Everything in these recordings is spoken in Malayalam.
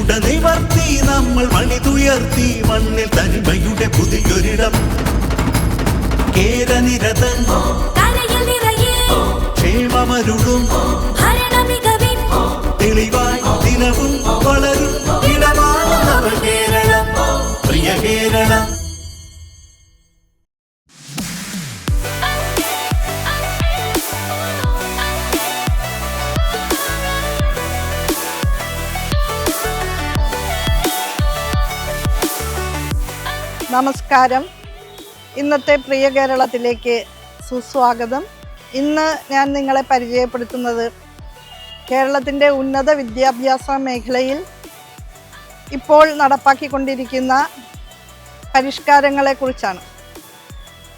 ഉടനിവർത്തി നമ്മൾ മണിതുയർത്തി മണ്ണിൽ തനിമയുടെ പുതിയൊരിടം. കേരനിരതൻ ക്ഷേമമരുളും. തെളിവായി ദിനവും വളരും. ഇടമാണ് കേരളം. പ്രിയ കേരളം. നമസ്കാരം. ഇന്നത്തെ പ്രിയ കേരളത്തിലേക്ക് സുസ്വാഗതം. ഇന്ന് ഞാൻ നിങ്ങളെ പരിചയപ്പെടുത്തുന്നത് കേരളത്തിന്റെ ഉന്നത വിദ്യാഭ്യാസ മേഖലയിൽ ഇപ്പോൾ നടപ്പാക്കിക്കൊണ്ടിരിക്കുന്ന പരിഷ്കാരങ്ങളെക്കുറിച്ചാണ്.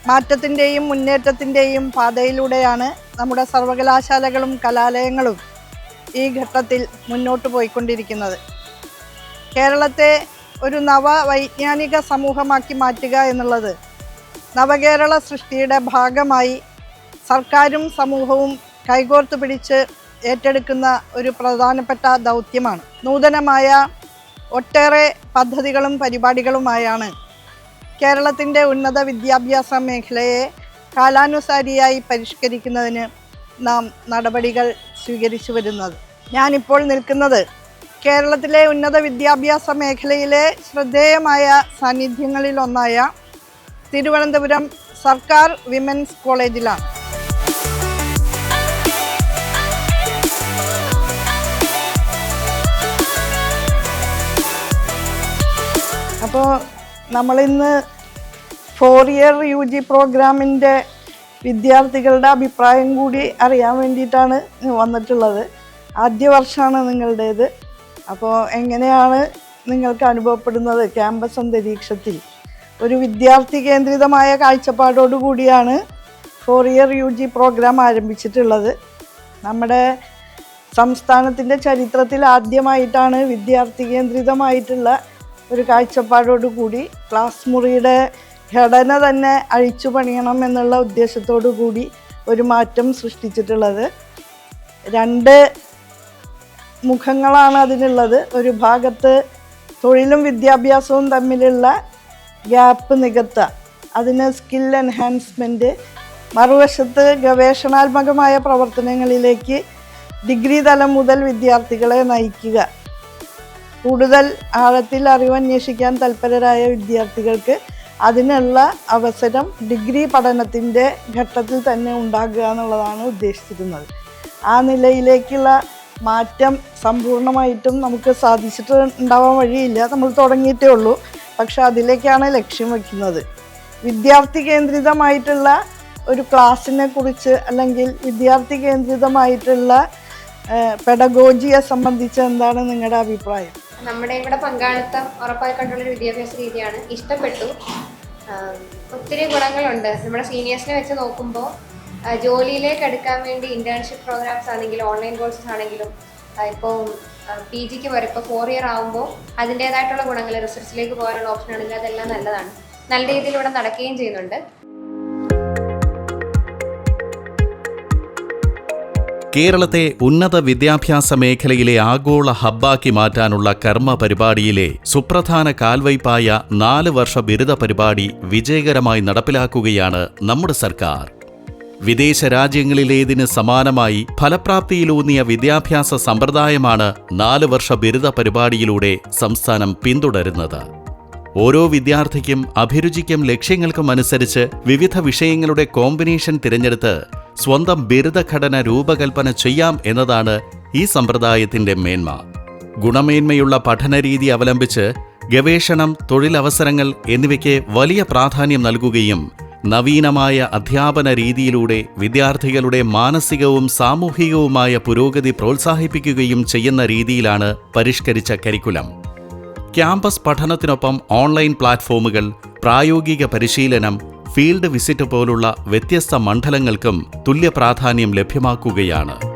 മാറ്റത്തിന്റെയും മുന്നേറ്റത്തിന്റെയും പാതയിലൂടെയാണ് നമ്മുടെ സർവകലാശാലകളും കലാലയങ്ങളും ഈ ഘട്ടത്തിൽ മുന്നോട്ട് പോയിക്കൊണ്ടിരിക്കുന്നത്. കേരളത്തെ ഒരു നവ വൈജ്ഞാനിക സമൂഹമാക്കി മാറ്റുക എന്നുള്ളത് നവകേരള സൃഷ്ടിയുടെ ഭാഗമായി സർക്കാരും സമൂഹവും കൈകോർത്തു പിടിച്ച് ഏറ്റെടുക്കുന്ന ഒരു പ്രധാനപ്പെട്ട ദൗത്യമാണ്. നൂതനമായ ഒട്ടേറെ പദ്ധതികളും പരിപാടികളുമായാണ് കേരളത്തിന്റെ ഉന്നത വിദ്യാഭ്യാസ മേഖലയെ കാലാനുസാരിയായി പരിഷ്കരിക്കുന്നതിന് നാം നടപടികൾ സ്വീകരിച്ചു വരുന്നത്. ഞാനിപ്പോൾ നിൽക്കുന്നത് കേരളത്തിലെ ഉന്നത വിദ്യാഭ്യാസ മേഖലയിലെ ശ്രദ്ധേയമായ സാന്നിധ്യങ്ങളിലൊന്നായ തിരുവനന്തപുരം സർക്കാർ വിമൻസ് കോളേജിലാണ്. അപ്പോൾ നമ്മളിന്ന് ഫോർ ഇയർ യു ജി പ്രോഗ്രാമിന്റെ വിദ്യാർത്ഥികളുടെ അഭിപ്രായം കൂടി അറിയാൻ വേണ്ടിയിട്ടാണ് വന്നിട്ടുള്ളത്. ആദ്യ വർഷമാണ് നിങ്ങളുടേത്. അപ്പോൾ എങ്ങനെയാണ് നിങ്ങൾക്ക് അനുഭവപ്പെടുന്നത് ക്യാമ്പസ് അന്തരീക്ഷത്തിൽ? ഒരു വിദ്യാർത്ഥി കേന്ദ്രിതമായ കാഴ്ചപ്പാടോടു കൂടിയാണ് four year U G program ആരംഭിച്ചിട്ടുള്ളത്. നമ്മുടെ സംസ്ഥാനത്തിന്റെ ചരിത്രത്തിൽ ആദ്യമായിട്ടാണ് വിദ്യാർത്ഥി കേന്ദ്രിതമായിട്ടുള്ള ഒരു കാഴ്ചപ്പാടോടു കൂടി ക്ലാസ് മുറിയുടെ ഘടന തന്നെ അഴിച്ചു പണിയണം എന്നുള്ള ഉദ്ദേശത്തോടു കൂടി ഒരു മാറ്റം സൃഷ്ടിച്ചിട്ടുള്ളത്. രണ്ട് മുഖങ്ങളാണ് അതിനുള്ളത്. ഒരു ഭാഗത്ത് തൊഴിലും വിദ്യാഭ്യാസവും തമ്മിലുള്ള ഗ്യാപ്പ് നികത്തുക. അതിന് സ്കിൽ എൻഹാൻസ്മെന്റ് മറുവശത്ത് ഗവേഷണാത്മകമായ പ്രവർത്തനങ്ങളിലേക്ക് ഡിഗ്രി തലം മുതൽ വിദ്യാർത്ഥികളെ നയിക്കുക. കൂടുതൽ ആഴത്തിൽ അറിവന്വേഷിക്കാൻ തൽപരരായ വിദ്യാർത്ഥികൾക്ക് അതിനുള്ള അവസരം ഡിഗ്രി പഠനത്തിന്റെ ഘട്ടത്തിൽ തന്നെ ഉണ്ടാകുക എന്നുള്ളതാണ് ഉദ്ദേശിച്ചിരുന്നത്. ആ നിലയിലേക്കുള്ള മാറ്റം സമ്പൂർണമായിട്ടും നമുക്ക് സാധിച്ചിട്ട് ഉണ്ടാവാൻ വഴിയില്ല. നമ്മൾ തുടങ്ങിയിട്ടേ ഉള്ളൂ. പക്ഷെ അതിലേക്കാണ് ലക്ഷ്യം വയ്ക്കുന്നത് വിദ്യാർത്ഥി കേന്ദ്രിതമായിട്ടുള്ള ഒരു ക്ലാസ്സിനെ കുറിച്ച് അല്ലെങ്കിൽ വിദ്യാർത്ഥി കേന്ദ്രിതമായിട്ടുള്ള പെഡഗോജിയെ സംബന്ധിച്ച് എന്താണ് നിങ്ങളുടെ അഭിപ്രായം? നമ്മുടെ ഇവിടെ പങ്കാളിത്തം ഉറപ്പായി ഒരു വിദ്യാഭ്യാസ രീതിയാണ്. ഇഷ്ടപ്പെട്ടു. ഒത്തിരി ഗുണങ്ങളുണ്ട്. നമ്മുടെ സീനിയേഴ്സിനെ വെച്ച് നോക്കുമ്പോൾ ജോലിയിലേക്ക് എടുക്കാൻ വേണ്ടി ഇന്റേൺഷിപ്പ് പ്രോഗ്രാംസ് ആണെങ്കിലും ഓൺലൈൻ കോഴ്സസ് ആണെങ്കിലും ഇപ്പോൾ പി ജിക്ക് വരെ ഇപ്പോൾ ഫോർ ഇയർ ആകുമ്പോൾ അതിന്റേതായിട്ടുള്ള ഗുണങ്ങൾ റിസർച്ചിലേക്ക് പോകാനുള്ള ഓപ്ഷൻ ആണെങ്കിൽ അതെല്ലാം നല്ലതാണ്. നല്ല രീതിയിൽ ഇവിടെ നടക്കുകയും ചെയ്യുന്നുണ്ട്. കേരളത്തെ ഉന്നത വിദ്യാഭ്യാസ മേഖലയിലെ ആഗോള ഹബ്ബാക്കി മാറ്റാനുള്ള കർമ്മ പരിപാടിയിലെ സുപ്രധാന കാൽവയ്പായ നാല് വർഷ ബിരുദ പരിപാടി വിജയകരമായി നടപ്പിലാക്കുകയാണ് നമ്മുടെ സർക്കാർ. വിദേശ രാജ്യങ്ങളിലേതിന് സമാനമായി ഫലപ്രാപ്തിയിലൂന്നിയ വിദ്യാഭ്യാസ സമ്പ്രദായമാണ് നാല് വർഷ ബിരുദ പരിപാടിയിലൂടെ സംസ്ഥാനം പിന്തുടരുന്നത്. ഓരോ വിദ്യാർത്ഥിക്കും അഭിരുചിക്കും ലക്ഷ്യങ്ങൾക്കും അനുസരിച്ച് വിവിധ വിഷയങ്ങളുടെ കോമ്പിനേഷൻ തിരഞ്ഞെടുത്ത് സ്വന്തം ബിരുദഘടന രൂപകൽപ്പന ചെയ്യാം എന്നതാണ് ഈ സമ്പ്രദായത്തിന്റെ മേന്മ. ഗുണമേന്മയുള്ള പഠനരീതി അവലംബിച്ച് ഗവേഷണം തൊഴിലവസരങ്ങൾ എന്നിവയ്ക്ക് വലിയ പ്രാധാന്യം നൽകുകയും നവീനമായ അധ്യാപന രീതിയിലൂടെ വിദ്യാർത്ഥികളുടെ മാനസികവും സാമൂഹികവുമായ പുരോഗതി പ്രോത്സാഹിപ്പിക്കുകയും ചെയ്യുന്ന രീതിയിലാണ് പരിഷ്കരിച്ച കരിക്കുലം. ക്യാമ്പസ് പഠനത്തിനൊപ്പം ഓൺലൈൻ പ്ലാറ്റ്ഫോമുകൾ പ്രായോഗിക പരിശീലനം ഫീൽഡ് വിസിറ്റ് പോലുള്ള വ്യത്യസ്ത മണ്ഡലങ്ങൾക്കും തുല്യ പ്രാധാന്യം ലഭ്യമാക്കുകയാണ്.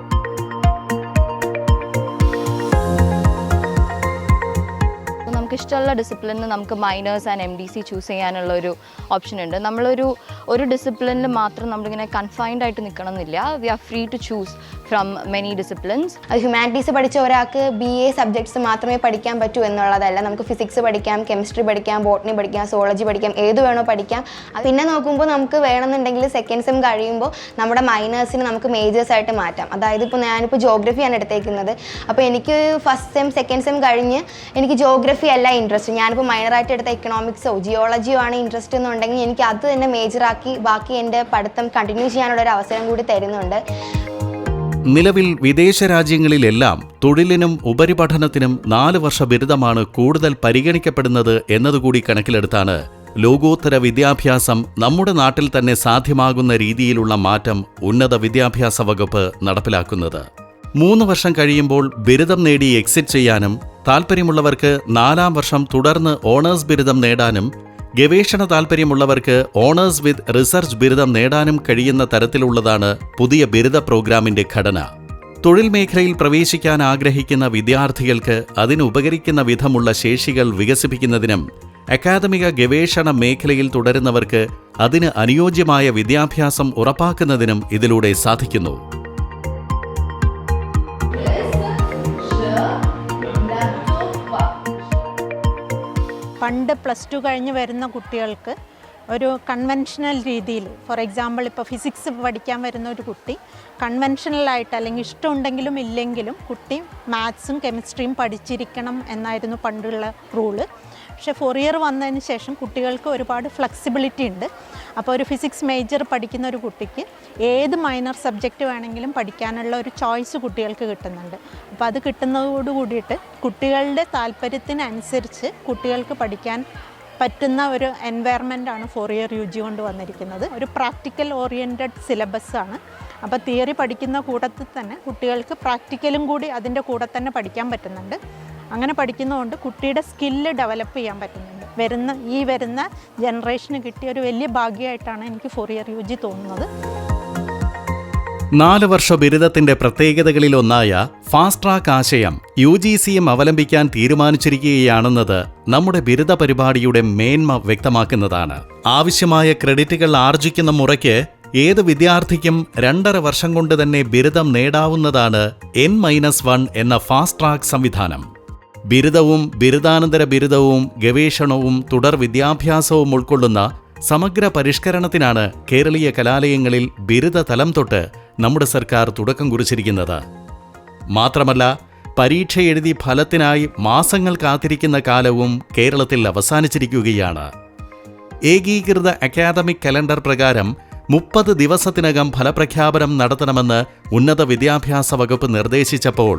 അപ്പോൾ നമുക്ക് ഇഷ്ടമുള്ള ഡിസിപ്ലിനിൽ നമുക്ക് minors and M D C choose ചെയ്യാനുള്ള ഒരു ഓപ്ഷൻ ഉണ്ട്. നമ്മളൊരു ഒരു ഡിസിപ്ലിനിൽ മാത്രം നമ്മളിങ്ങനെ കൺഫൈൻഡ് ആയിട്ട് നിൽക്കണം എന്നില്ല we are free to choose from many disciplines അത് ഹ്യൂമാനിറ്റീസ് പഠിച്ച ഒരാൾക്ക് ബി എ സബ്ജക്ട്സ് മാത്രമേ പഠിക്കാൻ പറ്റൂ എന്നുള്ളതല്ല. നമുക്ക് ഫിസിക്സ് പഠിക്കാം കെമിസ്ട്രി പഠിക്കാം ബോട്ടണി പഠിക്കാം സോളജി പഠിക്കാം ഏത് വേണോ പഠിക്കാം. പിന്നെ നോക്കുമ്പോൾ നമുക്ക് വേണമെന്നുണ്ടെങ്കിൽ സെക്കൻഡ് സെം കഴിയുമ്പോൾ നമ്മുടെ മൈനേഴ്സിന് നമുക്ക് മേജേഴ്സ് ആയിട്ട് മാറ്റാം. അതായത് ഇപ്പോൾ ഞാനിപ്പോൾ ജോഗ്രഫിയാണ് എടുത്തേക്കുന്നത്. അപ്പോൾ എനിക്ക് ഫസ്റ്റ് സെം സെക്കൻഡ് സെം കഴിഞ്ഞ് എനിക്ക് ജോഗ്രഫി അല്ല ഇൻട്രസ്റ്റ് ഞാനിപ്പോൾ മൈനറായിട്ട് എടുത്ത എക്കണോമിക്സോ ജിയോളജിയോ ആണ് ഇൻട്രസ്റ്റ് എന്നുണ്ടെങ്കിൽ എനിക്ക് അത് തന്നെ മേജറാക്കി ബാക്കി എന്റെ പഠിത്തം കണ്ടിന്യൂ ചെയ്യാനുള്ള ഒരു അവസരം കൂടി തരുന്നുണ്ട്. നിലവിൽ വിദേശ രാജ്യങ്ങളിലെല്ലാം തൊഴിലിനും ഉപരിപഠനത്തിനും നാല് വർഷ ബിരുദമാണ് കൂടുതൽ പരിഗണിക്കപ്പെടുന്നത് എന്നതുകൂടി കണക്കിലെടുത്താണ് ലോകോത്തര വിദ്യാഭ്യാസം നമ്മുടെ നാട്ടിൽ തന്നെ സാധ്യമാകുന്ന രീതിയിലുള്ള മാറ്റം ഉന്നത വിദ്യാഭ്യാസ വകുപ്പ് നടപ്പിലാക്കുന്നത്. മൂന്ന് വർഷം കഴിയുമ്പോൾ ബിരുദം നേടി എക്സിറ്റ് ചെയ്യാനും താൽപ്പര്യമുള്ളവർക്ക് നാലാം വർഷം തുടർന്ന് ഓണേഴ്സ് ബിരുദം നേടാനും ഗവേഷണ താൽപ്പര്യമുള്ളവർക്ക് ഓണേഴ്സ് വിത്ത് റിസർച്ച് ബിരുദം നേടാനും കഴിയുന്ന തരത്തിലുള്ളതാണ് പുതിയ ബിരുദ പ്രോഗ്രാമിന്റെ ഘടന. തൊഴിൽ മേഖലയിൽ പ്രവേശിക്കാൻ ആഗ്രഹിക്കുന്ന വിദ്യാർത്ഥികൾക്ക് അതിനുപകരിക്കുന്ന വിധമുള്ള ശേഷികൾ വികസിപ്പിക്കുന്നതിനും അക്കാദമിക ഗവേഷണ മേഖലയിൽ തുടരുന്നവർക്ക് അതിന് അനുയോജ്യമായ വിദ്യാഭ്യാസം ഉറപ്പാക്കുന്നതിനും ഇതിലൂടെ സാധിക്കുന്നു. പണ്ട് പ്ലസ് ടു കഴിഞ്ഞ് വരുന്ന കുട്ടികൾക്ക് ഒരു കൺവെൻഷണൽ രീതിയിൽ ഫോർ എക്സാമ്പിൾ ഇപ്പോൾ ഫിസിക്സ് പഠിക്കാൻ വരുന്ന ഒരു കുട്ടി കൺവെൻഷണലായിട്ട് അല്ലെങ്കിൽ ഇഷ്ടമുണ്ടെങ്കിലും ഇല്ലെങ്കിലും കുട്ടി മാത്സും കെമിസ്ട്രിയും പഠിച്ചിരിക്കണം എന്നായിരുന്നു പണ്ടുള്ള റൂൾ പക്ഷേ ഫോർ ഇയർ വന്നതിന് ശേഷം കുട്ടികൾക്ക് ഒരുപാട് ഫ്ലെക്സിബിലിറ്റി ഉണ്ട്. അപ്പോൾ ഒരു ഫിസിക്സ് മേജർ പഠിക്കുന്ന ഒരു കുട്ടിക്ക് ഏത് മൈനർ സബ്ജക്റ്റ് വേണമെങ്കിലും പഠിക്കാനുള്ള ഒരു ചോയ്സ് കുട്ടികൾക്ക് കിട്ടുന്നുണ്ട്. അപ്പോൾ അത് കിട്ടുന്നതോട് കൂടിയിട്ട് കുട്ടികളുടെ താല്പര്യത്തിനനുസരിച്ച് കുട്ടികൾക്ക് പഠിക്കാൻ പറ്റുന്ന ഒരു ആണ് ഫോർ ഇയർ യു ജി കൊണ്ട് വന്നിരിക്കുന്നത്. ഒരു പ്രാക്ടിക്കൽ ഓറിയന്റഡ് ആണ്. അപ്പോൾ തിയറി പഠിക്കുന്ന കൂട്ടത്തിൽ തന്നെ കുട്ടികൾക്ക് പ്രാക്ടിക്കലും കൂടി അതിന്റെ കൂടെ തന്നെ പഠിക്കാൻ പറ്റുന്നുണ്ട്. അങ്ങനെ പഠിക്കുന്നതുകൊണ്ട് കുട്ടിയുടെ സ്കില്ല് ഡെവലപ്പ് ചെയ്യാൻ പറ്റുന്നുണ്ട്. വരുന്ന ഈ വരുന്ന ജനറേഷന് കിട്ടിയ ഒരു വലിയ ഭാഗ്യമായിട്ടാണ് എനിക്ക് ഫോറിയർ യു ജി തോന്നുന്നത്. നാല് വർഷ ബിരുദത്തിന്റെ പ്രത്യേകതകളിലൊന്നായ ഫാസ്റ്റ് ട്രാക്ക് ആശയം യു ജി സിയും അവലംബിക്കാൻ തീരുമാനിച്ചിരിക്കുകയാണെന്നത് നമ്മുടെ ബിരുദ പരിപാടിയുടെ മേന്മ വ്യക്തമാക്കുന്നതാണ്. ആവശ്യമായ ക്രെഡിറ്റുകൾ ആർജിക്കുന്ന മുറയ്ക്ക് ഏത് വിദ്യാർത്ഥിക്കും രണ്ടര വർഷം കൊണ്ട് തന്നെ ബിരുദം നേടാവുന്നതാണ് എൻ മൈനസ് വൺ എന്ന ഫാസ്റ്റ് ട്രാക്ക് സംവിധാനം. ബിരുദവും ബിരുദാനന്തര ബിരുദവും ഗവേഷണവും തുടർ വിദ്യാഭ്യാസവും ഉൾക്കൊള്ളുന്ന സമഗ്ര പരിഷ്കരണത്തിനാണ് കേരളീയ കലാലയങ്ങളിൽ ബിരുദ തലം തൊട്ട് നമ്മുടെ സർക്കാർ തുടക്കം കുറിച്ചിരിക്കുന്നത്. മാത്രമല്ല പരീക്ഷ എഴുതി ഫലത്തിനായി മാസങ്ങൾ കാത്തിരിക്കുന്ന കാലവും കേരളത്തിൽ അവസാനിച്ചിരിക്കുകയാണ്. ഏകീകൃത അക്കാദമിക് കലണ്ടർ പ്രകാരം മുപ്പത് ദിവസത്തിനകം ഫലപ്രഖ്യാപനം നടത്തണമെന്ന് ഉന്നത വിദ്യാഭ്യാസ വകുപ്പ് നിർദ്ദേശിച്ചപ്പോൾ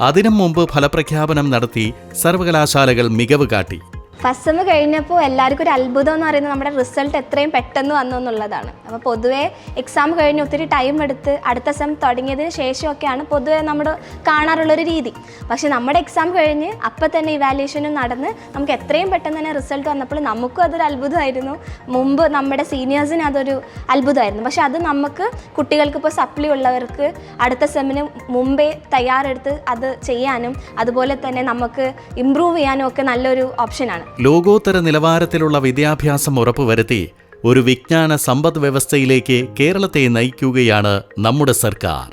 അതിനും മുമ്പ് ഫലപ്രഖ്യാപനം നടത്തി സർവകലാശാലകൾ മികവ് കാട്ടി. ഫസ്റ്റ് സെമ്മ് കഴിഞ്ഞപ്പോൾ എല്ലാവർക്കും ഒരു അത്ഭുതം എന്ന് പറയുന്നത് നമ്മുടെ റിസൾട്ട് എത്രയും പെട്ടെന്ന് വന്നു എന്നുള്ളതാണ്. അപ്പോൾ പൊതുവേ എക്സാം കഴിഞ്ഞ് ഒത്തിരി ടൈം എടുത്ത് അടുത്ത സെം തുടങ്ങിയതിന് ശേഷമൊക്കെയാണ് പൊതുവേ നമ്മൾ കാണാറുള്ളൊരു രീതി. പക്ഷേ നമ്മുടെ എക്സാം കഴിഞ്ഞ് അപ്പം തന്നെ ഇവാലുവേഷനും നടന്ന് നമുക്ക് എത്രയും പെട്ടെന്ന് തന്നെ റിസൾട്ട് വന്നപ്പോൾ നമുക്കും അതൊരു അത്ഭുതമായിരുന്നു. മുമ്പ് നമ്മുടെ സീനിയേഴ്സിന് അതൊരു അത്ഭുതമായിരുന്നു. പക്ഷേ അത് നമുക്ക് കുട്ടികൾക്ക് ഇപ്പോൾ സപ്ലി ഉള്ളവർക്ക് അടുത്ത സെമ്മിന് മുമ്പേ തയ്യാറെടുത്ത് അത് ചെയ്യാനും അതുപോലെ തന്നെ നമുക്ക് ഇമ്പ്രൂവ് ചെയ്യാനും ഒക്കെ നല്ലൊരു ഓപ്ഷനാണ് ലോകോത്തര നിലവാരത്തിലുള്ള വിദ്യാഭ്യാസം ഉറപ്പുവരുത്തി ഒരു വിജ്ഞാന സമ്പദ് വ്യവസ്ഥയിലേക്ക് കേരളത്തെ നയിക്കുകയാണ് നമ്മുടെ സർക്കാർ.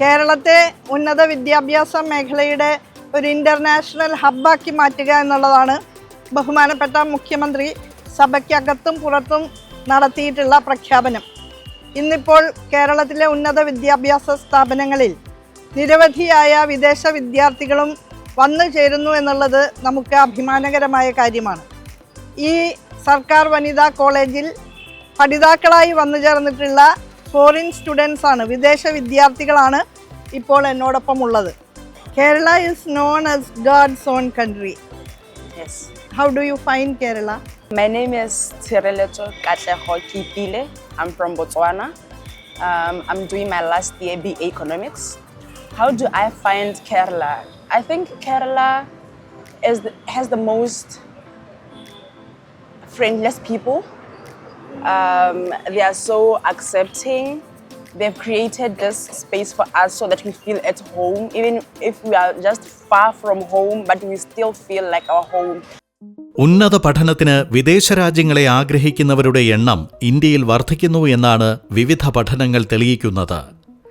കേരളത്തെ ഉന്നത വിദ്യാഭ്യാസ മേഖലയുടെ ഒരു ഇന്റർനാഷണൽ ഹബ്ബാക്കി മാറ്റുക എന്നുള്ളതാണ് ബഹുമാനപ്പെട്ട മുഖ്യമന്ത്രി സഭയ്ക്കകത്തും പുറത്തും നടത്തിയിട്ടുള്ള പ്രഖ്യാപനം. ഇന്നിപ്പോൾ കേരളത്തിലെ ഉന്നത വിദ്യാഭ്യാസ സ്ഥാപനങ്ങളിൽ നിരവധിയായ വിദേശ വിദ്യാർത്ഥികളും വന്നു ചേരുന്നു എന്നുള്ളത് നമുക്ക് അഭിമാനകരമായ കാര്യമാണ്. ഈ സർക്കാർ വനിതാ കോളേജിൽ പഠിതാക്കളായി വന്നു ചേർന്നിട്ടുള്ള ഫോറിൻ സ്റ്റുഡൻസ് ആണ് വിദേശ വിദ്യാർത്ഥികളാണ് ഇപ്പോൾ എന്നോടൊപ്പം ഉള്ളത്. Kerala is known as god's own country yes how do you fine Kerala My name is Tshireletso Katleho Kipile. I'm from Botswana. Um, I'm doing my last year BA Economics. How do I find Kerala? I think Kerala is the, has the most friendless people. Um, they are so accepting. They've created this space for us so that we feel at home, even if we are just far from home, but we still feel like our home. ഉന്നത പഠനത്തിന് വിദേശ രാജ്യങ്ങളെ ആഗ്രഹിക്കുന്നവരുടെ എണ്ണം ഇന്ത്യയിൽ വർദ്ധിക്കുന്നു എന്നാണ് വിവിധ പഠനങ്ങൾ തെളിയിക്കുന്നത്.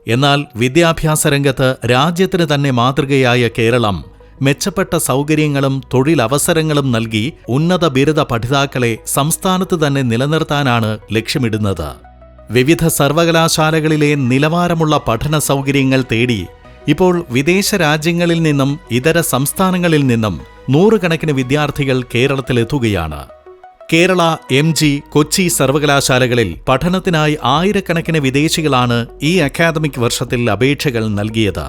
എന്നാൽ വിദ്യാഭ്യാസ രംഗത്ത് രാജ്യത്തിന് തന്നെ മാതൃകയായ കേരളം മെച്ചപ്പെട്ട സൗകര്യങ്ങളും തൊഴിലവസരങ്ങളും നൽകി ഉന്നത ബിരുദ പഠിതാക്കളെ സംസ്ഥാനത്ത് തന്നെ നിലനിർത്താനാണ് ലക്ഷ്യമിടുന്നത്. വിവിധ സർവകലാശാലകളിലെ നിലവാരമുള്ള പഠന സൗകര്യങ്ങൾ തേടി ഇപ്പോൾ വിദേശ രാജ്യങ്ങളിൽ നിന്നും ഇതര സംസ്ഥാനങ്ങളിൽ നിന്നും നൂറുകണക്കിന് വിദ്യാർത്ഥികൾ കേരളത്തിലെത്തുകയാണ്. കേരള എം ജി കൊച്ചി സർവകലാശാലകളിൽ പഠനത്തിനായി ആയിരക്കണക്കിന് വിദേശികളാണ് ഈ അക്കാദമിക് വർഷത്തിൽ അപേക്ഷകൾ നൽകിയത്.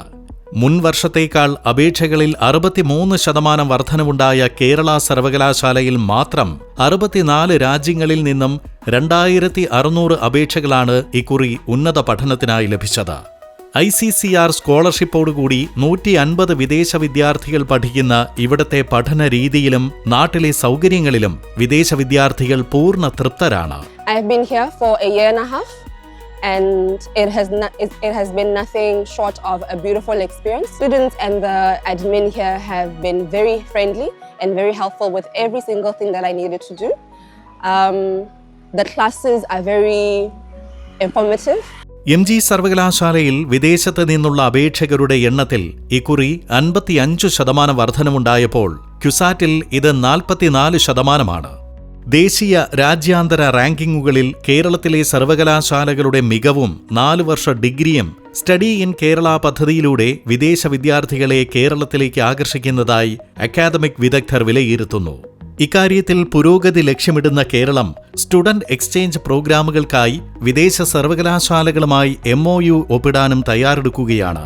മുൻ വർഷത്തേക്കാൾ അപേക്ഷകളിൽ അറുപത്തിമൂന്ന് ശതമാനം വർധനവുണ്ടായ കേരള സർവകലാശാലയിൽ മാത്രം അറുപത്തിനാല് രാജ്യങ്ങളിൽ നിന്നും രണ്ടായിരത്തി അറുന്നൂറ് അപേക്ഷകളാണ് ഇക്കുറി ഉന്നത പഠനത്തിനായി ലഭിച്ചത്. ഐ സി സി ആർ സ്കോളർഷിപ്പോടുകൂടി നൂറ്റി അൻപത് വിദേശ വിദ്യാർത്ഥികൾ പഠിക്കുന്ന ഇവിടത്തെ പഠന രീതിയിലും നാട്ടിലെ സൗകര്യങ്ങളിലും വിദേശ വിദ്യാർത്ഥികൾ പൂർണ തൃപ്തരാണ് and it has not, it, it has been nothing short of a beautiful experience. Students and the admin here have been very friendly and very helpful with every single thing that I needed to do. Um, the classes are very informative. M G സർവകലാശാലയിൽ വിദേശത്ത് നിന്നുള്ള അപേക്ഷകരുടെ എണ്ണത്തിൽ ഇക്കുറി അൻപത്തിയഞ്ചു ശതമാനം വർധനമുണ്ടായപ്പോൾ ക്യുസാറ്റിൽ ഇത് നാൽപ്പത്തിനാല് ശതമാനമാണ്. ദേശീയ രാജ്യാന്തര റാങ്കിങ്ങുകളിൽ കേരളത്തിലെ സർവകലാശാലകളുടെ മികവും നാലു വർഷ ഡിഗ്രിയും സ്റ്റഡി ഇൻ കേരള പദ്ധതിയിലൂടെ വിദേശ വിദ്യാർത്ഥികളെ കേരളത്തിലേക്ക് ആകർഷിക്കുന്നതായി അക്കാദമിക് വിദഗ്ധർ വിലയിരുത്തുന്നു. ഇക്കാര്യത്തിൽ പുരോഗതി ലക്ഷ്യമിടുന്ന കേരളം സ്റ്റുഡന്റ് എക്സ്ചേഞ്ച് പ്രോഗ്രാമുകൾക്കായി വിദേശ സർവകലാശാലകളുമായി എം ഒ യു ഒപ്പിടാനും തയ്യാറെടുക്കുകയാണ്.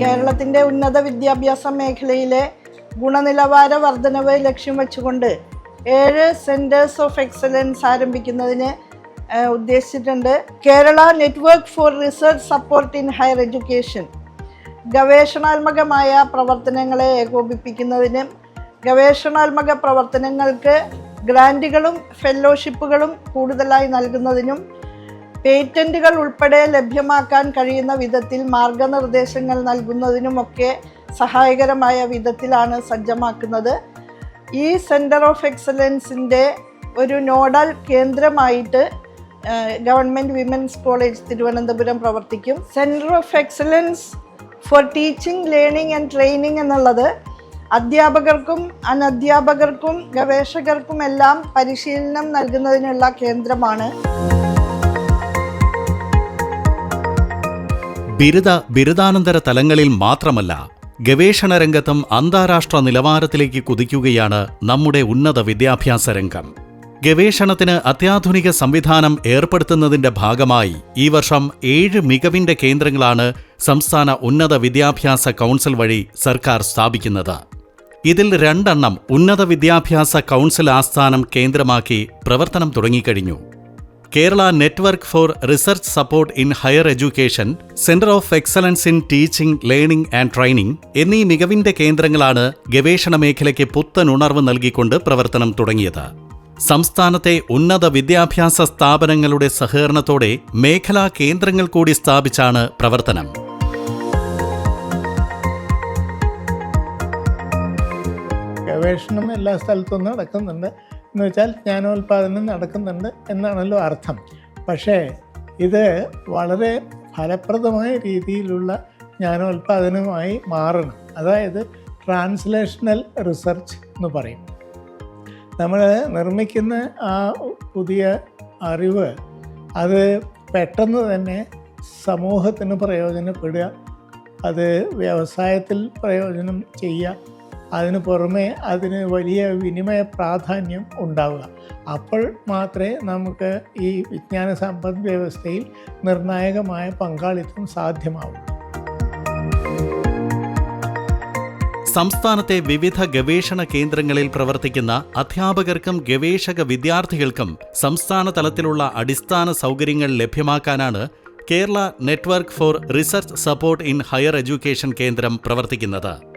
കേരളത്തിന്റെ ഉന്നത വിദ്യാഭ്യാസ മേഖലയിലെ ഗുണനിലവാര വർധനവ് ലക്ഷ്യം വെച്ചുകൊണ്ട് ഏഴ് സെന്റേഴ്സ് ഓഫ് എക്സലൻസ് ആരംഭിക്കുന്നതിന് ഉദ്ദേശിച്ചിട്ടുണ്ട്. Kerala network for research support in higher education ഗവേഷണാത്മകമായ പ്രവർത്തനങ്ങളെ ഏകോപിപ്പിക്കുന്നതിനും ഗവേഷണാത്മക പ്രവർത്തനങ്ങൾക്ക് ഗ്രാന്റുകളും ഫെല്ലോഷിപ്പുകളും കൂടുതലായി നൽകുന്നതിനും പേറ്റന്റുകൾ ഉൾപ്പെടെ ലഭ്യമാക്കാൻ കഴിയുന്ന വിധത്തിൽ മാർഗനിർദ്ദേശങ്ങൾ നൽകുന്നതിനുമൊക്കെ സഹായകരമായ വിധത്തിലാണ് സജ്ജമാക്കുന്നത്. ഈ സെന്റർ ഓഫ് എക്സലൻസിന്റെ ഒരു നോഡൽ കേന്ദ്രമായിട്ട് ഗവൺമെന്റ് വിമൻസ് കോളേജ് തിരുവനന്തപുരം പ്രവർത്തിക്കും. Centre of excellence for teaching learning and training എന്നുള്ളത് അധ്യാപകർക്കും അനധ്യാപകർക്കും ഗവേഷകർക്കും എല്ലാം പരിശീലനം നൽകുന്നതിനുള്ള കേന്ദ്രമാണ്. ബിരുദ ബിരുദാനന്തര തലങ്ങളിൽ മാത്രമല്ല ഗവേഷണ രംഗത്തും അന്താരാഷ്ട്ര നിലവാരത്തിലേക്ക് കുതിക്കുകയാണ് നമ്മുടെ ഉന്നത വിദ്യാഭ്യാസ രംഗം. ഗവേഷണത്തിന് അത്യാധുനിക സംവിധാനം ഏർപ്പെടുത്തുന്നതിന്റെ ഭാഗമായി ഈ വർഷം ഏഴ് മികവിന്റെ കേന്ദ്രങ്ങളാണ് സംസ്ഥാന ഉന്നത വിദ്യാഭ്യാസ കൗൺസിൽ വഴി സർക്കാർ സ്ഥാപിക്കുന്നത്. ഇതിൽ രണ്ടെണ്ണം ഉന്നത വിദ്യാഭ്യാസ കൗൺസിൽ ആസ്ഥാനം കേന്ദ്രമാക്കി പ്രവർത്തനം തുടങ്ങിക്കഴിഞ്ഞു. Kerala network for research support in higher education centre of excellence in teaching learning and training എന്നീ മികവിന്റെ കേന്ദ്രങ്ങളാണ് ഗവേഷണ മേഖലയ്ക്ക് പുത്തൻ ഉണർവ് നൽകിക്കൊണ്ട് പ്രവർത്തനം തുടങ്ങിയത്. സംസ്ഥാനത്തെ ഉന്നത വിദ്യാഭ്യാസ സ്ഥാപനങ്ങളുടെ സഹകരണത്തോടെ മേഖലാ കേന്ദ്രങ്ങൾ കൂടി സ്ഥാപിച്ചാണ് പ്രവർത്തനം. ഗവേഷണം എല്ലാ സ്ഥലത്തും നടക്കുന്നുണ്ട്. എന്ന് വെച്ചാൽ ജ്ഞാനോൽപാദനം നടക്കുന്നുണ്ട് എന്നാണല്ലോ അർത്ഥം. പക്ഷേ ഇത് വളരെ ഫലപ്രദമായ രീതിയിലുള്ള ജ്ഞാനോൽപാദനമായി മാറണം. അതായത് ട്രാൻസ്ലേഷണൽ റിസർച്ച് എന്ന് പറയും. നമ്മൾ നിർമ്മിക്കുന്ന ആ പുതിയ അറിവ് അത് പെട്ടെന്ന് തന്നെ സമൂഹത്തിന് പ്രയോജനപ്പെടുക അത് വ്യവസായത്തിൽ പ്രയോജനം ചെയ്യുക അതിന് പുറമെ അതിന് വലിയ വിനിമയ പ്രാധാന്യം ഉണ്ടാവുക. അപ്പോൾ മാത്രമേ നമുക്ക് ഈ വിജ്ഞാന സമ്പദ് വ്യവസ്ഥയിൽ നിർണായകമായ പങ്കാളിത്തം സാധ്യമാവൂ. സംസ്ഥാനത്തെ വിവിധ ഗവേഷണ കേന്ദ്രങ്ങളിൽ പ്രവർത്തിക്കുന്ന അധ്യാപകർക്കും ഗവേഷക വിദ്യാർത്ഥികൾക്കും സംസ്ഥാന തലത്തിലുള്ള അടിസ്ഥാന സൗകര്യങ്ങൾ ലഭ്യമാക്കാനാണ് Kerala network for research support in higher education കേന്ദ്രം പ്രവർത്തിക്കുന്നത്.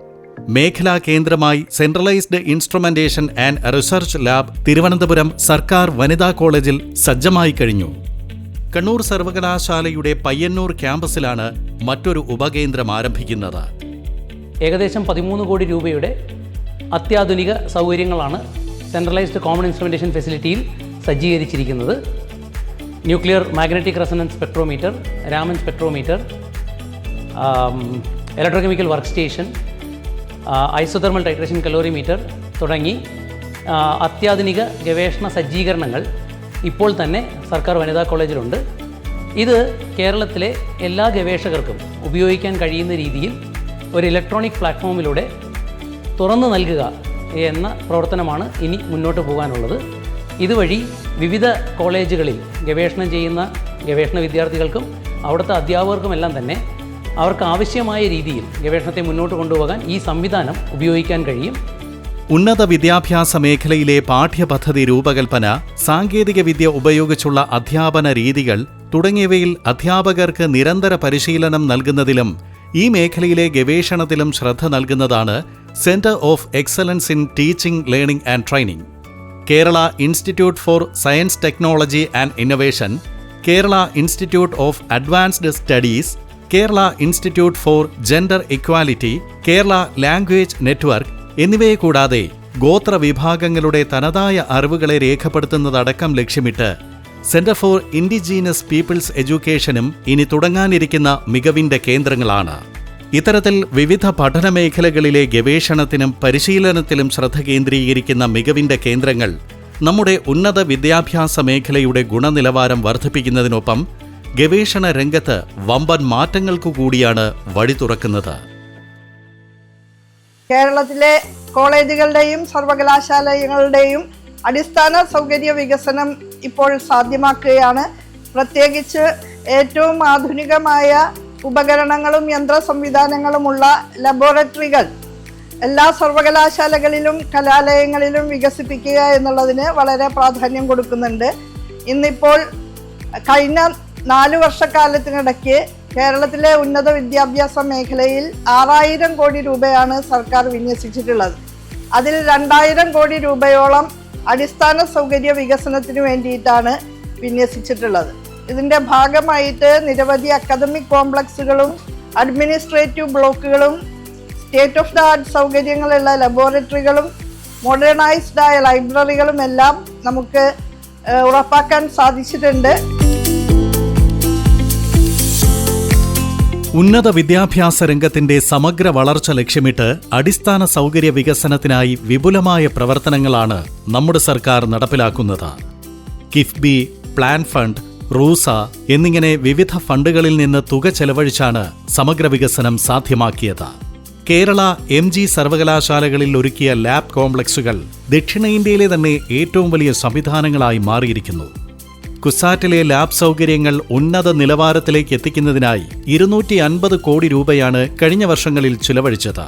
മേഖലാ കേന്ദ്രമായി centralised instrumentation and research lab Thiruvananthapuram സർക്കാർ വനിതാ കോളേജിൽ സജ്ജമായി കഴിഞ്ഞു. കണ്ണൂർ സർവകലാശാലയുടെ പയ്യന്നൂർ ക്യാമ്പസിലാണ് മറ്റൊരു ഉപകേന്ദ്രം ആരംഭിക്കുന്നത്. ഏകദേശം പതിമൂന്ന് കോടി രൂപയുടെ അത്യാധുനിക സൗകര്യങ്ങളാണ് സെൻട്രലൈസ്ഡ് കോമൺ ഇൻസ്ട്രുമെന്റേഷൻ ഫെസിലിറ്റിയിൽ സജ്ജീകരിച്ചിരിക്കുന്നത്. Nuclear magnetic resonance spectrometer Raman spectrometer electrochemical work station isothermal titration calorimeter തുടങ്ങി അത്യാധുനിക ഗവേഷണ സജ്ജീകരണങ്ങൾ ഇപ്പോൾ തന്നെ സർക്കാർ വനിതാ കോളേജിലുണ്ട്. ഇത് കേരളത്തിലെ എല്ലാ ഗവേഷകർക്കും ഉപയോഗിക്കാൻ കഴിയുന്ന രീതിയിൽ ഒരു ഇലക്ട്രോണിക് പ്ലാറ്റ്ഫോമിലൂടെ തുറന്നു നൽകുക എന്ന പ്രവർത്തനമാണ് ഇനി മുന്നോട്ട് പോകാനുള്ളത്. ഇതുവഴി വിവിധ കോളേജുകളിൽ ഗവേഷണം ചെയ്യുന്ന ഗവേഷണ വിദ്യാർത്ഥികൾക്കും അവിടുത്തെ അധ്യാപകർക്കുമെല്ലാം തന്നെ അവർക്ക് ആവശ്യമായ രീതിയിൽ ഗവേഷണത്തെ മുന്നോട്ട് കൊണ്ടുപോകാൻ ഈ സംവിധാനം ഉപയോഗിക്കാൻ കഴിയും. ഉന്നത വിദ്യാഭ്യാസ മേഖലയിലെ പാഠ്യപദ്ധതി രൂപകൽപ്പന സാങ്കേതികവിദ്യ ഉപയോഗിച്ചുള്ള അധ്യാപന രീതികൾ തുടങ്ങിയവയിൽ അധ്യാപകർക്ക് നിരന്തര പരിശീലനം നൽകുന്നതിലും ഈ മേഖലയിലെ ഗവേഷണത്തിലും ശ്രദ്ധ നൽകുന്നതാണ് centre of excellence in teaching learning and training Kerala institute for science technology and innovation Kerala institute of advanced studies Kerala institute for gender equality Kerala language network എന്നിവയെ കൂടാതെ ഗോത്ര വിഭാഗങ്ങളുടെ തനതായ അറിവുകളെ രേഖപ്പെടുത്തുന്നതടക്കം ലക്ഷ്യമിട്ട് സെന്റർ ഫോർ ഇൻഡിജീനസ് പീപ്പിൾസ് എഡ്യൂക്കേഷനും ഇനി തുടങ്ങാനിരിക്കുന്ന മികവിന്റെ കേന്ദ്രങ്ങളാണ്. ഇത്തരത്തിൽ വിവിധ പഠന മേഖലകളിലെ ഗവേഷണത്തിനും പരിശീലനത്തിലും ശ്രദ്ധ കേന്ദ്രീകരിക്കുന്ന മികവിന്റെ കേന്ദ്രങ്ങൾ നമ്മുടെ ഉന്നത വിദ്യാഭ്യാസ മേഖലയുടെ ഗുണനിലവാരം വർദ്ധിപ്പിക്കുന്നതിനൊപ്പം ഗവേഷണ രംഗത്ത് വമ്പൻ മാറ്റങ്ങൾക്കു കൂടിയാണ് വഴി തുറക്കുന്നത്. കേരളത്തിലെ കോളേജുകളുടെയും സർവകലാശാലകളുടെയും അടിസ്ഥാന സൗകര്യ വികസനം ഇപ്പോൾ സാധ്യമാക്കുകയാണ്. പ്രത്യേകിച്ച് ഏറ്റവും ആധുനികമായ ഉപകരണങ്ങളും യന്ത്ര സംവിധാനങ്ങളുമുള്ള ലബോറട്ടറികൾ എല്ലാ സർവകലാശാലകളിലും കലാലയങ്ങളിലും വികസിപ്പിക്കുക എന്നുള്ളതിന് വളരെ പ്രാധാന്യം കൊടുക്കുന്നുണ്ട്. ഇന്നിപ്പോൾ കഴിഞ്ഞ നാല് വർഷക്കാലത്തിനിടയ്ക്ക് കേരളത്തിലെ ഉന്നത വിദ്യാഭ്യാസ മേഖലയിൽ ആറായിരം കോടി രൂപയാണ് സർക്കാർ വിന്യസിച്ചിട്ടുള്ളത്. അതിൽ രണ്ടായിരം കോടി രൂപയോളം അടിസ്ഥാന സൗകര്യ വികസനത്തിന് വേണ്ടിയിട്ടാണ് വിന്യസിച്ചിട്ടുള്ളത്. ഇതിന്റെ ഭാഗമായിട്ട് നിരവധി അക്കാദമിക് കോംപ്ലക്സുകളും അഡ്മിനിസ്ട്രേറ്റീവ് ബ്ലോക്കുകളും സ്റ്റേറ്റ് ഓഫ് ദ ആർട്ട് സൗകര്യങ്ങളുള്ള ലബോറട്ടറികളും മോഡേണൈസ്ഡ് ആയ ലൈബ്രറികളും എല്ലാം നമുക്ക് ഉറപ്പാക്കാൻ സാധിച്ചിട്ടുണ്ട്. ഉന്നത വിദ്യാഭ്യാസ രംഗത്തിന്റെ സമഗ്ര വളർച്ച ലക്ഷ്യമിട്ട് അടിസ്ഥാന സൗകര്യ വികസനത്തിനായി വിപുലമായ പ്രവർത്തനങ്ങളാണ് നമ്മുടെ സർക്കാർ നടപ്പിലാക്കുന്നത്. കിഫ്ബി പ്ലാൻ ഫണ്ട് റൂസ എന്നിങ്ങനെ വിവിധ ഫണ്ടുകളിൽ നിന്ന് തുക ചെലവഴിച്ചാണ് സമഗ്ര വികസനം സാധ്യമാക്കിയത്. കേരള എം ജി സർവകലാശാലകളിൽ ഒരുക്കിയ ലാബ് കോംപ്ലക്സുകൾ ദക്ഷിണേന്ത്യയിലെ തന്നെ ഏറ്റവും വലിയ സംവിധാനങ്ങളായി മാറിയിരിക്കുന്നു. കുസാറ്റിലെ ലാബ് സൗകര്യങ്ങൾ ഉന്നത നിലവാരത്തിലേക്ക് എത്തിക്കുന്നതിനായി ഇരുന്നൂറ്റി അൻപത് കോടി രൂപയാണ് കഴിഞ്ഞ വർഷങ്ങളിൽ ചിലവഴിച്ചത്.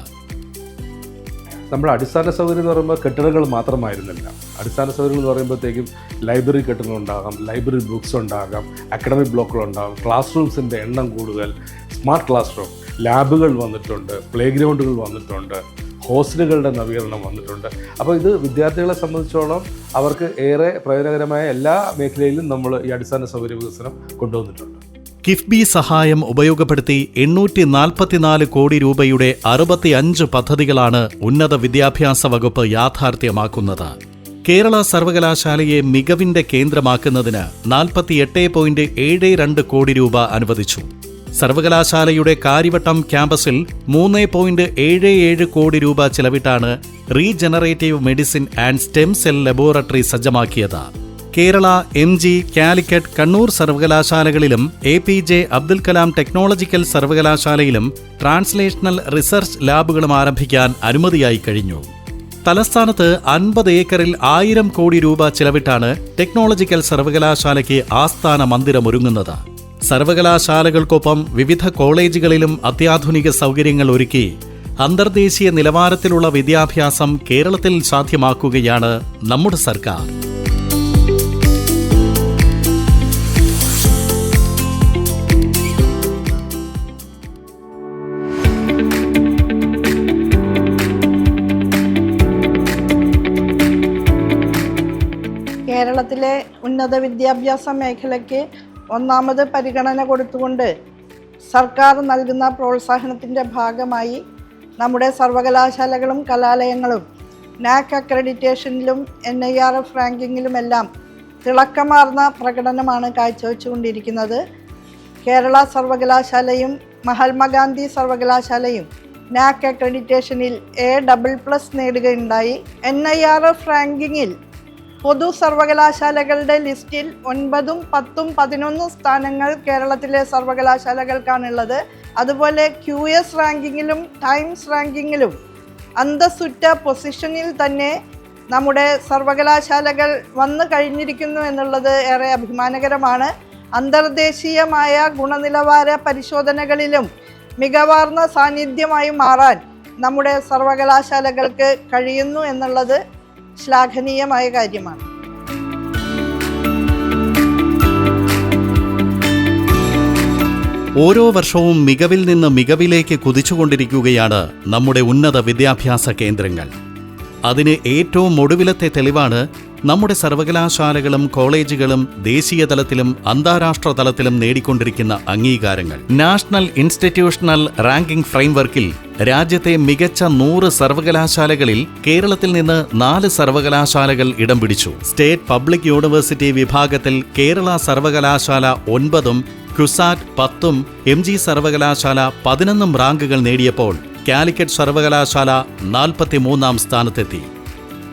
നമ്മൾ അടിസ്ഥാന സൗകര്യം എന്ന് പറയുമ്പോൾ കെട്ടിടങ്ങൾ മാത്രമായിരുന്നില്ല. അടിസ്ഥാന സൗകര്യങ്ങൾ എന്ന് പറയുമ്പോഴത്തേക്കും ലൈബ്രറി കെട്ടിടങ്ങൾ ഉണ്ടാകാം ലൈബ്രറി ബുക്സ് ഉണ്ടാകാം അക്കാഡമിക് ബ്ലോക്കുകൾ ഉണ്ടാകും ക്ലാസ് റൂംസിന്റെ എണ്ണം കൂടുതൽ സ്മാർട്ട് ക്ലാസ് റൂം ലാബുകൾ വന്നിട്ടുണ്ട് പ്ലേ ഗ്രൗണ്ടുകൾ വന്നിട്ടുണ്ട്. ഹോസ്റ്റലുകളുടെ നവീകരണം വന്നിട്ടുണ്ട്. അപ്പോൾ ഇത് വിദ്യാർത്ഥികളെ സംബന്ധിച്ചോളം അവർക്ക് ഏറെ പ്രയോജനകരമായ എല്ലാ മേഖലയിലും നമ്മൾ ഈ അടിസ്ഥാന സൗകര്യ വികസനം കൊണ്ടുവന്നിട്ടുണ്ട്. കിഫ്ബി സഹായം ഉപയോഗപ്പെടുത്തി എണ്ണൂറ്റി നാൽപ്പത്തിനാല് കോടി രൂപയുടെ അറുപത്തിയഞ്ച് പദ്ധതികളാണ് ഉന്നത വിദ്യാഭ്യാസ വകുപ്പ് യാഥാർത്ഥ്യമാക്കുന്നത്. കേരള സർവകലാശാലയെ മികവിന്റെ കേന്ദ്രമാക്കുന്നതിന് നാൽപ്പത്തിയെട്ട് പോയിന്റ് ഏഴ് രണ്ട് കോടി രൂപ അനുവദിച്ചു. സർവകലാശാലയുടെ കാര്യവട്ടം ക്യാമ്പസിൽ മൂന്ന് പോയിന്റ് ഏഴ് ഏഴ് കോടി രൂപ ചെലവിട്ടാണ് regenerative medicine and stem cell laboratory സജ്ജമാക്കിയത്. Kerala M G Calicut Kannur സർവകലാശാലകളിലും A P J Abdul Kalam technological സർവകലാശാലയിലും translational research ലാബുകളും ആരംഭിക്കാൻ അനുമതിയായി കഴിഞ്ഞു. തലസ്ഥാനത്ത് അൻപത് ഏക്കറിൽ ആയിരം കോടി രൂപ ചെലവിട്ടാണ് ടെക്നോളജിക്കൽ സർവകലാശാലയ്ക്ക് ആസ്ഥാന മന്ദിരമൊരുങ്ങുന്നത് സർവകലാശാലകൾക്കൊപ്പം വിവിധ കോളേജുകളിലും അത്യാധുനിക സൗകര്യങ്ങൾ ഒരുക്കി അന്തർദേശീയ നിലവാരത്തിലുള്ള വിദ്യാഭ്യാസം കേരളത്തിൽ സാധ്യമാക്കുകയാണ് നമ്മുടെ സർക്കാർ. കേരളത്തിലെ ഉന്നത വിദ്യാഭ്യാസ മേഖലയ്ക്ക് ഒന്നാമത് പരിഗണന കൊടുത്തുകൊണ്ട് സർക്കാർ നൽകുന്ന പ്രോത്സാഹനത്തിന്റെ ഭാഗമായി നമ്മുടെ സർവകലാശാലകളും കലാലയങ്ങളും നാക് അക്രഡിറ്റേഷനിലും എൻ ഐ ആർ എഫ് റാങ്കിങ്ങിലുമെല്ലാം തിളക്കമാർന്ന പ്രകടനമാണ് കാഴ്ചവെച്ചുകൊണ്ടിരിക്കുന്നത്. കേരള സർവകലാശാലയും മഹാത്മാഗാന്ധി സർവകലാശാലയും നാക് അക്രഡിറ്റേഷനിൽ എ ഡബിൾ പ്ലസ് നേടുകയുണ്ടായി. എൻ ഐ ആർ എഫ് റാങ്കിങ്ങിൽ പൊതു സർവകലാശാലകളുടെ ലിസ്റ്റിൽ ഒൻപതും പത്തും പതിനൊന്നും സ്ഥാനങ്ങൾ കേരളത്തിലെ സർവകലാശാലകൾക്കാണുള്ളത്. അതുപോലെ ക്യു എസ് റാങ്കിങ്ങിലും ടൈംസ് റാങ്കിങ്ങിലും അന്തസ്സുറ്റ പൊസിഷനിൽ തന്നെ നമ്മുടെ സർവകലാശാലകൾ വന്നു കഴിഞ്ഞിരിക്കുന്നു എന്നുള്ളത് ഏറെ അഭിമാനകരമാണ്. അന്തർദേശീയമായ ഗുണനിലവാര പരിശോധനകളിലും മികവാർന്ന സാന്നിധ്യമായി മാറാൻ നമ്മുടെ സർവകലാശാലകൾക്ക് കഴിയുന്നു എന്നുള്ളത് ശ്ലാഘനീയമായ കാര്യമാണ്. ഓരോ വർഷവും മികവിൽ നിന്ന് മികവിലേക്ക് കുതിച്ചുകൊണ്ടിരിക്കുകയാണ് നമ്മുടെ ഉന്നത വിദ്യാഭ്യാസ കേന്ദ്രങ്ങൾ. അതിന് ഏറ്റവും ഒടുവിലത്തെ തെളിവാണ് നമ്മുടെ സർവകലാശാലകളും കോളേജുകളും ദേശീയ തലത്തിലും അന്താരാഷ്ട്ര തലത്തിലും നേടിക്കൊണ്ടിരിക്കുന്ന അംഗീകാരങ്ങൾ. നാഷണൽ ഇൻസ്റ്റിറ്റ്യൂഷണൽ റാങ്കിംഗ് ഫ്രെയിംവർക്കിൽ രാജ്യത്തെ മികച്ച നൂറ് സർവകലാശാലകളിൽ കേരളത്തിൽ നിന്ന് നാല് സർവകലാശാലകൾ ഇടം പിടിച്ചു. സ്റ്റേറ്റ് പബ്ലിക് യൂണിവേഴ്സിറ്റി വിഭാഗത്തിൽ കേരള സർവകലാശാല ഒൻപതും ക്യുസാറ്റ് പത്തും എം ജി സർവകലാശാല പതിനൊന്നും റാങ്കുകൾ നേടിയപ്പോൾ കാലിക്കറ്റ് സർവകലാശാല നാൽപ്പത്തിമൂന്നാം സ്ഥാനത്തെത്തി.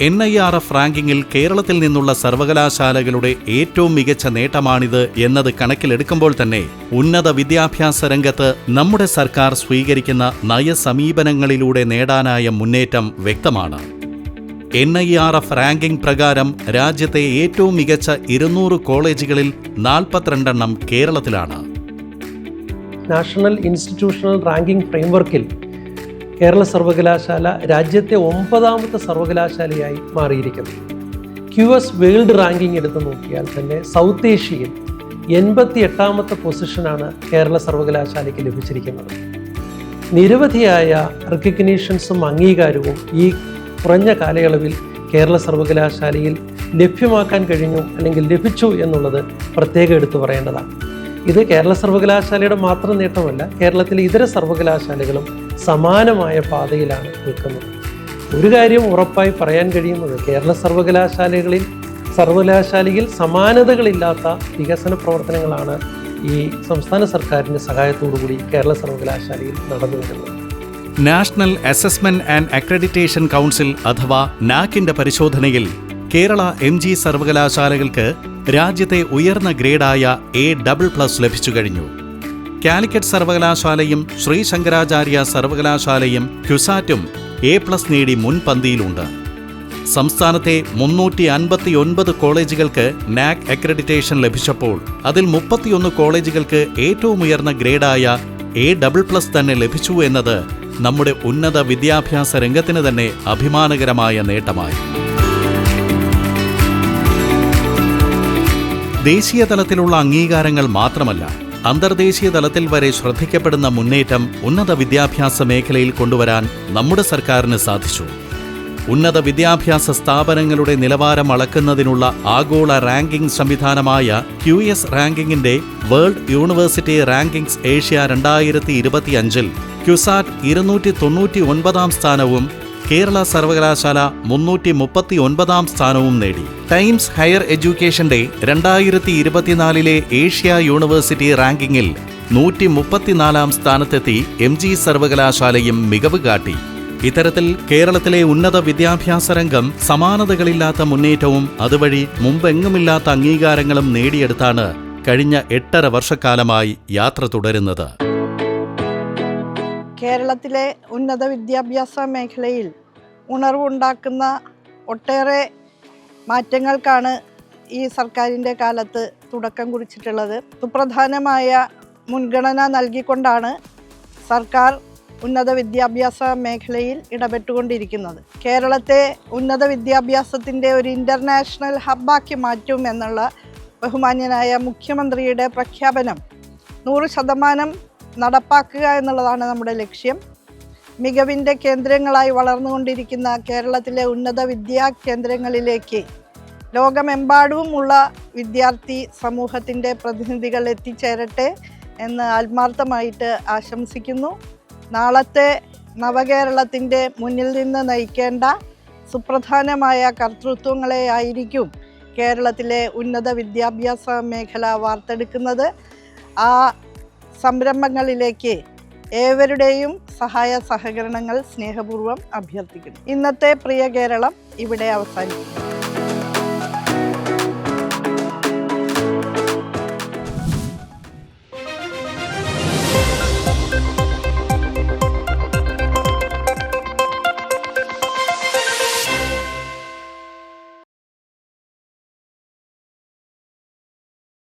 എൻ ഐ ആർ എഫ് റാങ്കിങ്ങിൽ കേരളത്തിൽ നിന്നുള്ള സർവകലാശാലകളുടെ ഏറ്റവും മികച്ച നേട്ടമാണിത് എന്നത് കണക്കിലെടുക്കുമ്പോൾ തന്നെ ഉന്നത വിദ്യാഭ്യാസ രംഗത്ത് നമ്മുടെ സർക്കാർ സ്വീകരിക്കുന്ന നയസമീപനങ്ങളിലൂടെ നേടാനായ മുന്നേറ്റം വ്യക്തമാണ്. N I R F ranking പ്രകാരം രാജ്യത്തെ ഏറ്റവും മികച്ച ഇരുന്നൂറ് കോളേജുകളിൽ നാൽപ്പത്തിരണ്ടെണ്ണം കേരളത്തിലാണ്. നാഷണൽ ഇൻസ്റ്റിറ്റ്യൂഷണൽ റാങ്കിംഗ് ഫ്രെയിംവർക്കിൽ കേരള സർവകലാശാല രാജ്യത്തെ ഒമ്പതാമത്തെ സർവകലാശാലയായി മാറിയിരിക്കുന്നു. ക്യു എസ് വേൾഡ് റാങ്കിംഗ് എടുത്തു നോക്കിയാൽ തന്നെ സൗത്ത് ഏഷ്യയിൽ എൺപത്തി എട്ടാമത്തെ പൊസിഷനാണ് കേരള സർവകലാശാലയ്ക്ക് ലഭിച്ചിരിക്കുന്നത്. നിരവധിയായ റെക്കഗ്നീഷൻസും അംഗീകാരവും ഈ കുറഞ്ഞ കാലയളവിൽ കേരള സർവകലാശാലയിൽ ലഭ്യമാക്കാൻ കഴിഞ്ഞു അല്ലെങ്കിൽ ലഭിച്ചു എന്നുള്ളത് പ്രത്യേകം എടുത്തു പറയേണ്ടതാണ്. ഇത് കേരള സർവകലാശാലയുടെ മാത്രം നേട്ടമല്ല കേരളത്തിലെ ഇതര സർവകലാശാലകളും സമാനമായ പാതയിലാണ് നിൽക്കുന്നത്. ഒരു കാര്യം ഉറപ്പായി പറയാൻ കഴിയുന്നത് കേരള സർവകലാശാലകളിൽ സർവകലാശാലയിൽ സമാനതകളില്ലാത്ത വികസന പ്രവർത്തനങ്ങളാണ് ഈ സംസ്ഥാന സർക്കാരിന്റെ സഹായത്തോടുകൂടി കേരള സർവകലാശാലയിൽ നടന്നു വരുന്നത്. National assessment and accreditation council അഥവാ നാക്കിന്റെ പരിശോധനയിൽ കേരള എം സർവകലാശാലകൾക്ക് രാജ്യത്തെ ഉയർന്ന ഗ്രേഡായ എ ഡബിൾ പ്ലസ് ലഭിച്ചു കഴിഞ്ഞു. കാലിക്കറ്റ് സർവകലാശാലയും ശ്രീ ശങ്കരാചാര്യ സർവകലാശാലയും ക്യുസാറ്റും എ പ്ലസ് നേടി മുൻപന്തിയിലുണ്ട്. സംസ്ഥാനത്തെ മുന്നൂറ്റി അൻപത്തി ഒൻപത് കോളേജുകൾക്ക് നാക് അക്രഡിറ്റേഷൻ ലഭിച്ചപ്പോൾ അതിൽ മുപ്പത്തിയൊന്ന് കോളേജുകൾക്ക് ഏറ്റവും ഉയർന്ന ഗ്രേഡായ എ ഡബിൾ പ്ലസ് തന്നെ ലഭിച്ചു എന്നത് നമ്മുടെ ഉന്നത വിദ്യാഭ്യാസ രംഗത്തിന് തന്നെ അഭിമാനകരമായ നേട്ടമായി. ദേശീയ തലത്തിലുള്ള അംഗീകാരങ്ങൾ മാത്രമല്ല അന്തർദേശീയ തലത്തിൽ വരെ ശ്രദ്ധിക്കപ്പെടുന്ന മുന്നേറ്റം ഉന്നത വിദ്യാഭ്യാസ മേഖലയിൽ കൊണ്ടുവരാൻ നമ്മുടെ സർക്കാരിന് സാധിച്ചു. ഉന്നത വിദ്യാഭ്യാസ സ്ഥാപനങ്ങളുടെ നിലവാരം അളക്കുന്നതിനുള്ള ആഗോള റാങ്കിംഗ് സംവിധാനമായ ക്യു എസ് റാങ്കിങ്ങിന്റെ വേൾഡ് യൂണിവേഴ്സിറ്റി റാങ്കിംഗ്സ് ഏഷ്യ രണ്ടായിരത്തി ഇരുപത്തിയഞ്ചിൽ ക്യുസാറ്റ് ഇരുന്നൂറ്റി തൊണ്ണൂറ്റി ഒൻപതാം സ്ഥാനവും കേരള സർവകലാശാല മുന്നൂറ്റി മുപ്പത്തി ഒൻപതാം സ്ഥാനവും നേടി. ടൈംസ് ഹയർ എഡ്യൂക്കേഷന്റെ രണ്ടായിരത്തി ഇരുപത്തിനാലിലെ ഏഷ്യ യൂണിവേഴ്സിറ്റി റാങ്കിങ്ങിൽ നൂറ്റി മുപ്പത്തിനാലാം സ്ഥാനത്തെത്തി എം ജി സർവകലാശാലയും മികവ് കാട്ടി. ഇത്തരത്തിൽ കേരളത്തിലെ ഉന്നത വിദ്യാഭ്യാസ രംഗം സമാനതകളില്ലാത്ത മുന്നേറ്റവും അതുവഴി മുമ്പെങ്ങുമില്ലാത്ത അംഗീകാരങ്ങളും നേടിയെടുത്താണ് കഴിഞ്ഞ എട്ടര വർഷക്കാലമായി യാത്ര തുടരുന്നത്. കേരളത്തിലെ ഉന്നത വിദ്യാഭ്യാസ മേഖലയിൽ ഉണർവുണ്ടാക്കുന്ന ഒട്ടേറെ മാറ്റങ്ങൾക്കാണ് ഈ സർക്കാരിന്റെ കാലത്ത് തുടക്കം കുറിച്ചിട്ടുള്ളത്. സുപ്രധാനമായ മുൻഗണന നൽകിക്കൊണ്ടാണ് സർക്കാർ ഉന്നത വിദ്യാഭ്യാസ മേഖലയിൽ ഇടപെട്ടുകൊണ്ടിരിക്കുന്നത്. കേരളത്തെ ഉന്നത വിദ്യാഭ്യാസത്തിന്റെ ഒരു ഇന്റർനാഷണൽ ഹബ്ബാക്കി മാറ്റും എന്നുള്ള ബഹുമാന്യനായ മുഖ്യമന്ത്രിയുടെ പ്രഖ്യാപനം നൂറ് ശതമാനം നടപ്പാക്കുക എന്നുള്ളതാണ് നമ്മുടെ ലക്ഷ്യം. മികവിന്റെ കേന്ദ്രങ്ങളായി വളർന്നുകൊണ്ടിരിക്കുന്ന കേരളത്തിലെ ഉന്നത വിദ്യാ കേന്ദ്രങ്ങളിലേക്ക് ലോകമെമ്പാടുമുള്ള വിദ്യാർത്ഥി സമൂഹത്തിന്റെ പ്രതിനിധികൾ എത്തിച്ചേരട്ടെ എന്ന് ആത്മാർത്ഥമായിട്ട് ആശംസിക്കുന്നു. നാളത്തെ നവകേരളത്തിന്റെ മുന്നിൽ നിന്ന് നയിക്കേണ്ട സുപ്രധാനമായ കർത്തൃത്വങ്ങളെ ആയിരിക്കും കേരളത്തിലെ ഉന്നത വിദ്യാഭ്യാസ മേഖല വാർത്തെടുക്കുന്നത്. ആ സംരംഭങ്ങളിലേക്ക് ഏവരുടെയും സഹായ സഹകരണങ്ങൾ സ്നേഹപൂർവം അഭ്യർത്ഥിക്കുന്നു. ഇന്നത്തെ പ്രിയ കേരളം ഇവിടെ അവസാനിക്കുന്നു.